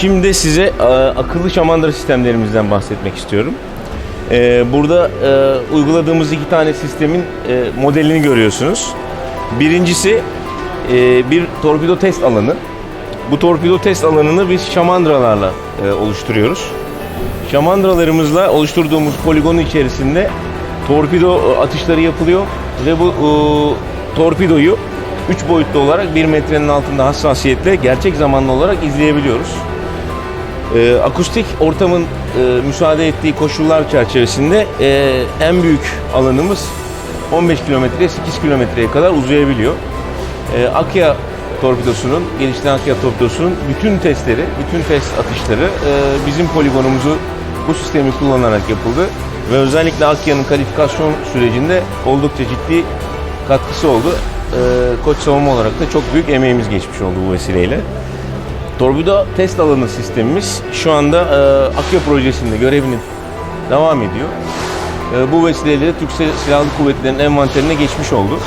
Şimdi size e, akıllı şamandıra sistemlerimizden bahsetmek istiyorum. E, burada e, uyguladığımız iki tane sistemin e, modelini görüyorsunuz. Birincisi e, bir torpido test alanı. Bu torpido test alanını biz şamandıralarla e, oluşturuyoruz. Şamandıralarımızla oluşturduğumuz poligonun içerisinde torpido e, atışları yapılıyor ve bu e, torpidoyu 3 boyutlu olarak 1 metrenin altında hassasiyetle gerçek zamanlı olarak izleyebiliyoruz. E, akustik ortamın e, müsaade ettiği koşullar çerçevesinde e, en büyük alanımız 15 kilometreye 8 kilometreye kadar uzayabiliyor. E, Akya torpidosunun, geliştiren Akya torpidosunun bütün testleri, bütün test atışları e, bizim poligonumuzu bu sistemi kullanarak yapıldı. Ve özellikle Akya'nın kalifikasyon sürecinde oldukça ciddi katkısı oldu. E, koç savunma olarak da çok büyük emeğimiz geçmiş oldu bu vesileyle. Torpido test alanı sistemimiz şu anda e, Akya projesinde görevini devam ediyor. E, bu vesileyle Türk Sil- Silahlı Kuvvetleri'nin envanterine geçmiş oldu.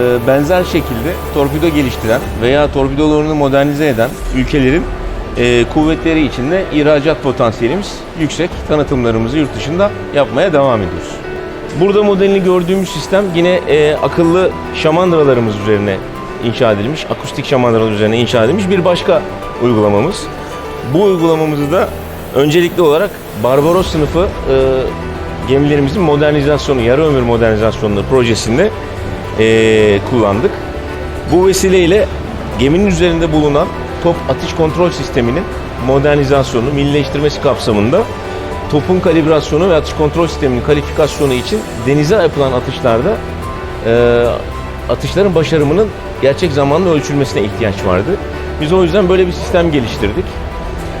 E, benzer şekilde torpido geliştiren veya torpidolarını modernize eden ülkelerin e, kuvvetleri için de ihracat potansiyelimiz yüksek. Tanıtımlarımızı yurt dışında yapmaya devam ediyoruz. Burada modelini gördüğümüz sistem yine e, akıllı şamandıralarımız üzerine inşa edilmiş, akustik şamandıralar üzerine inşa edilmiş bir başka uygulamamız. Bu uygulamamızı da öncelikli olarak Barbaros sınıfı e, gemilerimizin modernizasyonu, yarı ömür modernizasyonu projesinde e, kullandık. Bu vesileyle geminin üzerinde bulunan top atış kontrol sisteminin modernizasyonu, millileştirmesi kapsamında topun kalibrasyonu ve atış kontrol sisteminin kalifikasyonu için denize yapılan atışlarda e, atışların başarımının gerçek zamanlı ölçülmesine ihtiyaç vardı. Biz o yüzden böyle bir sistem geliştirdik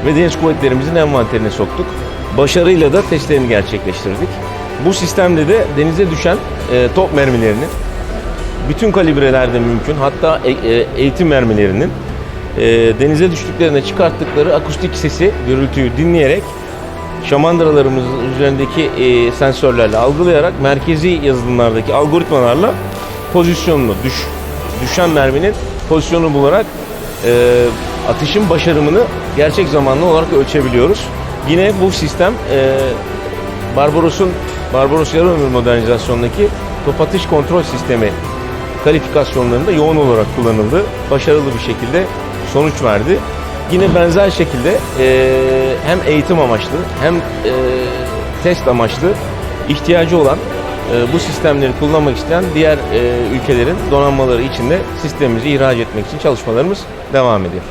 ve deniz kuvvetlerimizin envanterine soktuk. Başarıyla da testlerini gerçekleştirdik. Bu sistemde de denize düşen e, top mermilerinin bütün kalibrelerde mümkün hatta e- e- eğitim mermilerinin e, denize düştüklerinde çıkarttıkları akustik sesi, gürültüyü dinleyerek şamandıralarımızın üzerindeki e, sensörlerle algılayarak merkezi yazılımlardaki algoritmalarla pozisyonunu düş, düşen merminin pozisyonunu bularak e, atışın başarımını gerçek zamanlı olarak ölçebiliyoruz. Yine bu sistem e, Barbaros'un Barbaros yarı ömür modernizasyonundaki top atış kontrol sistemi kalifikasyonlarında yoğun olarak kullanıldı. Başarılı bir şekilde sonuç verdi. Yine benzer şekilde e, hem eğitim amaçlı hem e, test amaçlı ihtiyacı olan bu sistemleri kullanmak isteyen diğer e, ülkelerin donanmaları için de sistemimizi ihraç etmek için çalışmalarımız devam ediyor.